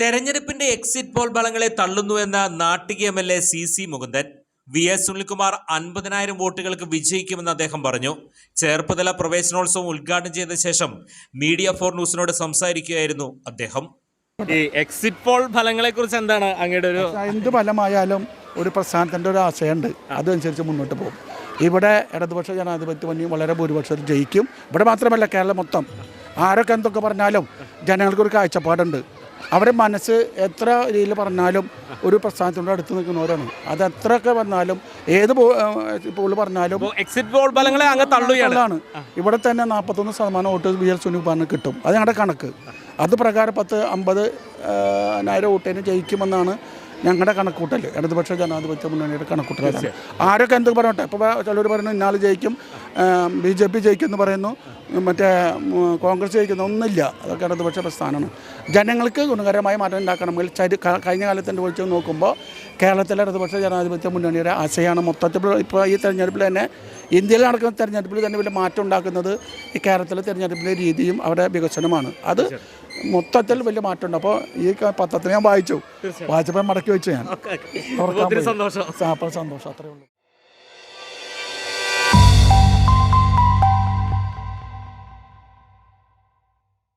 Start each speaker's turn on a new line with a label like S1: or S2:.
S1: തെരഞ്ഞെടുപ്പിന്റെ exit poll ഫലങ്ങളെ തള്ളുന്നുവെന്ന Nattika M L A C C Mukundan V S Sunilkumar അൻപതിനായിരം വോട്ടുകൾക്ക് വിജയിക്കുമെന്ന് അദ്ദേഹം പറഞ്ഞു. ചേർപ്പതല പ്രവേശനോത്സവം ഉദ്ഘാടനം ചെയ്ത ശേഷം മീഡിയ ഫോർ ന്യൂസിനോട് സംസാരിക്കുകയായിരുന്നു അദ്ദേഹം.
S2: ഈ എക്സിറ്റ് പോൾ ഫലങ്ങളെ കുറിച്ച് എന്താണ് അങ്ങയുടെ ഒരു
S3: എന്ത് ഫലമായാലും ഒരു പ്രസ്ഥാനത്തിന്റെ ഒരു ആശയമുണ്ട്. അതനുസരിച്ച് മുന്നോട്ട് പോകും. ഇവിടെ ഇടതുപക്ഷ ജനാധിപത്യ മുന്നണി വളരെ ഭൂരിപക്ഷത്തിൽ ജയിക്കും. ഇവിടെ മാത്രമല്ല കേരളം മൊത്തം. ആരൊക്കെ എന്തൊക്കെ പറഞ്ഞാലും ജനങ്ങൾക്കൊരു കാഴ്ചപ്പാടുണ്ട്. അവരുടെ മനസ്സ് എത്ര രീതിയിൽ പറഞ്ഞാലും ഒരു പ്രസ്ഥാനത്തിനോട് അടുത്ത് നിൽക്കുന്നവരാണ്. അത് എത്രയൊക്കെ വന്നാലും ഏത് പോൾ പറഞ്ഞാലും
S2: എക്സിറ്റ് പോൾ ഫലങ്ങളെ അങ്ങ് തള്ളുകയാണ്.
S3: ആണ് ഇവിടെ തന്നെ നാൽപ്പത്തൊന്ന് ശതമാനം വോട്ട് ബി എൽ സുനിപ്പാറിന് കിട്ടും. അത് ഞങ്ങളുടെ കണക്ക്. അത് പ്രകാരം പത്ത് അമ്പത് നായിരം വോട്ടേനെ ജയിക്കുമെന്നാണ് ഞങ്ങളുടെ കണക്കൂട്ടൽ ഇടതുപക്ഷ ജനാധിപത്യ മുന്നണിയുടെ കണക്കൂട്ടലാണ്. ആരൊക്കെ എന്ത് പറയട്ടെ? ഇപ്പോൾ ചിലർ പറയുന്നു ഇന്നാൾ ജയിക്കും ബി ജെ പി ജയിക്കും എന്ന് പറയുന്നു. മറ്റേ കോൺഗ്രസ് ജയിക്കുന്നു ഒന്നുമില്ല. അതൊക്കെ ഇടതുപക്ഷ പ്രസ്ഥാനമാണ്. ജനങ്ങൾക്ക് ഗുണകരമായ മാറ്റം ഉണ്ടാക്കണമെങ്കിൽ ചരി കഴിഞ്ഞ കാലത്തിന്റെ വെച്ച് നോക്കുമ്പോൾ കേരളത്തിലെ ഇടതുപക്ഷ ജനാധിപത്യ മുന്നണിയുടെ ആശയമാണ് മൊത്തത്തിൽ ഇപ്പോൾ ഈ തെരഞ്ഞെടുപ്പിൽ തന്നെ ഇന്ത്യയിൽ നടക്കുന്ന തെരഞ്ഞെടുപ്പിൽ തന്നെ വലിയ മാറ്റം ഉണ്ടാക്കുന്നത് ഈ കേരളത്തിലെ തെരഞ്ഞെടുപ്പിലെ രീതിയും അവിടെ വികസനമാണ്. അത് മൊത്തത്തിൽ വലിയ മാറ്റമുണ്ട്. അപ്പോൾ ഈ പത്രത്തിന് പത്രത്തിൽ ഞാൻ വായിച്ചു. വായിച്ചപ്പോൾ മടക്കി വെച്ചു ഞാൻ.
S2: സന്തോഷം.
S3: അത്രേ ഉള്ളൂ.